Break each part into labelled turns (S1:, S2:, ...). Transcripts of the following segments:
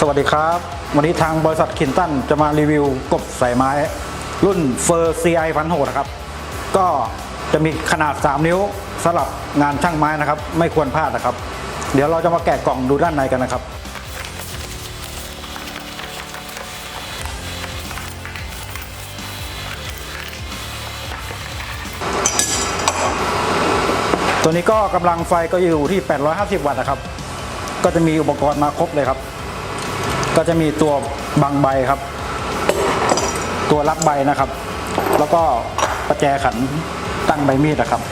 S1: สวัสดีครับ วันนี้ทางบริษัทคินตันจะมารีวิวกบสายไม้ รุ่นเฟอร์ซีไอพันโหนะครับ ก็จะมีขนาด 3 นิ้วสำหรับงานช่างไม้นะครับ ไม่ควรพลาดนะครับ เดี๋ยวเราจะมาแกะกล่องดูด้านในกันนะครับตัวนี้ก็กำลังไฟก็อยู่ที่ 850 วัตต์นะครับ ก็จะมีอุปกรณ์มาครบเลยครับ ก็จะมีตัวบังใบครับ ตัวรับใบนะครับ แล้วก็ประแจขันตั้งใบมีดนะครับ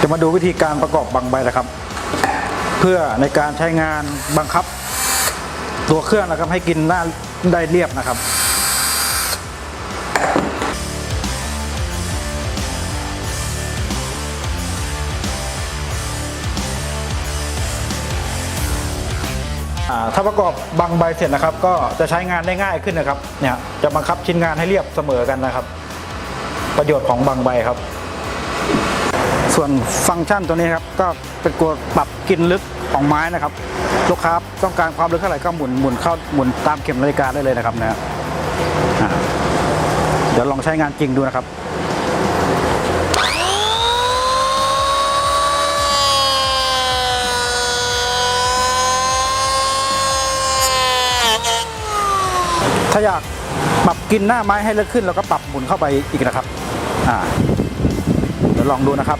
S1: จะมาดูวิธีการประกอบบังใบนะครับ เพื่อในการใช้งานบังคับ ตัวเครื่องนะครับให้กินหน้าได้เรียบนะครับ ถ้าประกอบบางใบเสร็จนะครับ ก็จะใช้งานได้ง่ายขึ้นนะครับ เนี่ยจะบังคับชิ้นงานให้เรียบเสมอกันนะครับ ประโยชน์ของบางใบครับ ส่วนฟังก์ชันตัวนี้ครับก็เป็นตัวปรับกินลึกของไม้นะครับ ลูกค้าต้องการความลึกเท่าไหร่ก็หมุนหมุนเข้าหมุนตามเข็มนาฬิกาได้เลยนะครับนะอ่าเดี๋ยวลองใช้งานจริงดูนะครับ ถ้าอยากปรับกินหน้าไม้ให้เลึกขึ้นเราก็ปรับหมุนเข้าไปอีกนะครับ อ่า เดี๋ยวลองดูนะครับ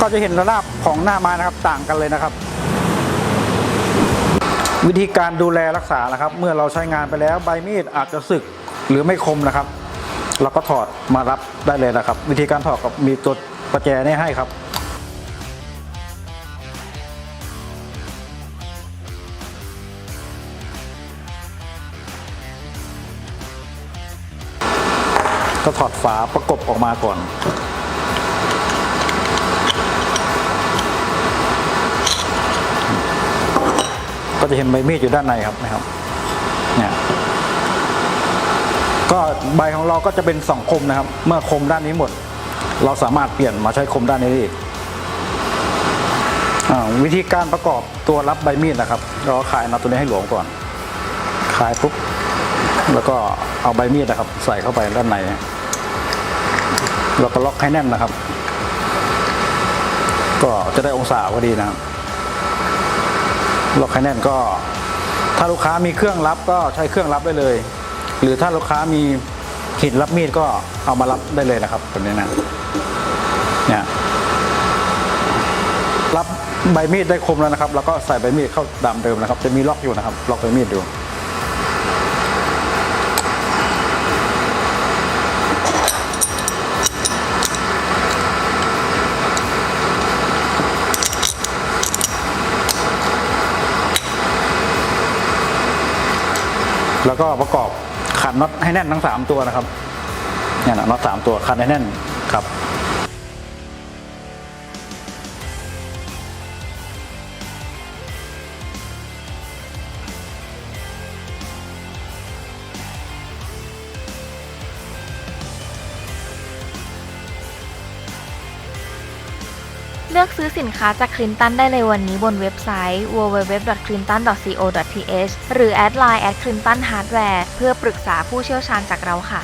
S1: ก็จะเห็นระนาบของหน้าไม้นะครับต่างกันเลยนะครับ วิธีการดูแลรักษานะครับ เมื่อเราใช้งานไปแล้วใบมีดอาจจะสึกหรือไม่คมนะครับ เราก็ถอดมารับได้เลยนะครับ วิธีการถอดกับมีตัวประแจนี่ให้ครับ ก็ถอดฝาประกบออกมาก่อน ก็จะเห็นใบมีดอยู่ด้านในครับนะครับเนี่ยก็ใบของเราก็จะเป็นสองคมนะครับ เมื่อคมด้านนี้หมด เราสามารถเปลี่ยนมาใช้คมด้านนี้ได้อีกอ่าวิธีการประกอบตัวรับใบมีดนะครับ เราก็คลายน็อตตัวนี้ให้หลวมก่อนคลายปุ๊บแล้วก็เอาใบมีดนะครับ ใส่เข้าไปด้านใน แล้วก็ล็อกให้แน่นนะครับ ก็จะได้องศาพอดีนะครับล็อกให้แน่นก็ ถ้าลูกค้ามีเครื่องรับก็ใช้เครื่องรับได้เลย หรือถ้าลูกค้ามีหินรับมีดก็เอามารับได้เลยนะครับตัวนี้นะเนี่ยรับใบมีดได้คมแล้วนะครับ แล้วก็ใส่ใบมีดเข้าดามเดิมนะครับ จะมีล็อกอยู่นะครับ ล็อกใบมีดอยู่ แล้วก็ประกอบขันน็อตให้แน่นทั้งสามตัวนะครับเนี่ยนะน็อตสามตัวขันให้แน่นครับ
S2: เลือกซื้อสินค้าจากคลินตันได้เลยวันนี้บนเว็บไซต์ www.clinton.co.th หรือแอดไลน์ at clinton hardware เพื่อปรึกษาผู้เชี่ยวชาญจากเราค่ะ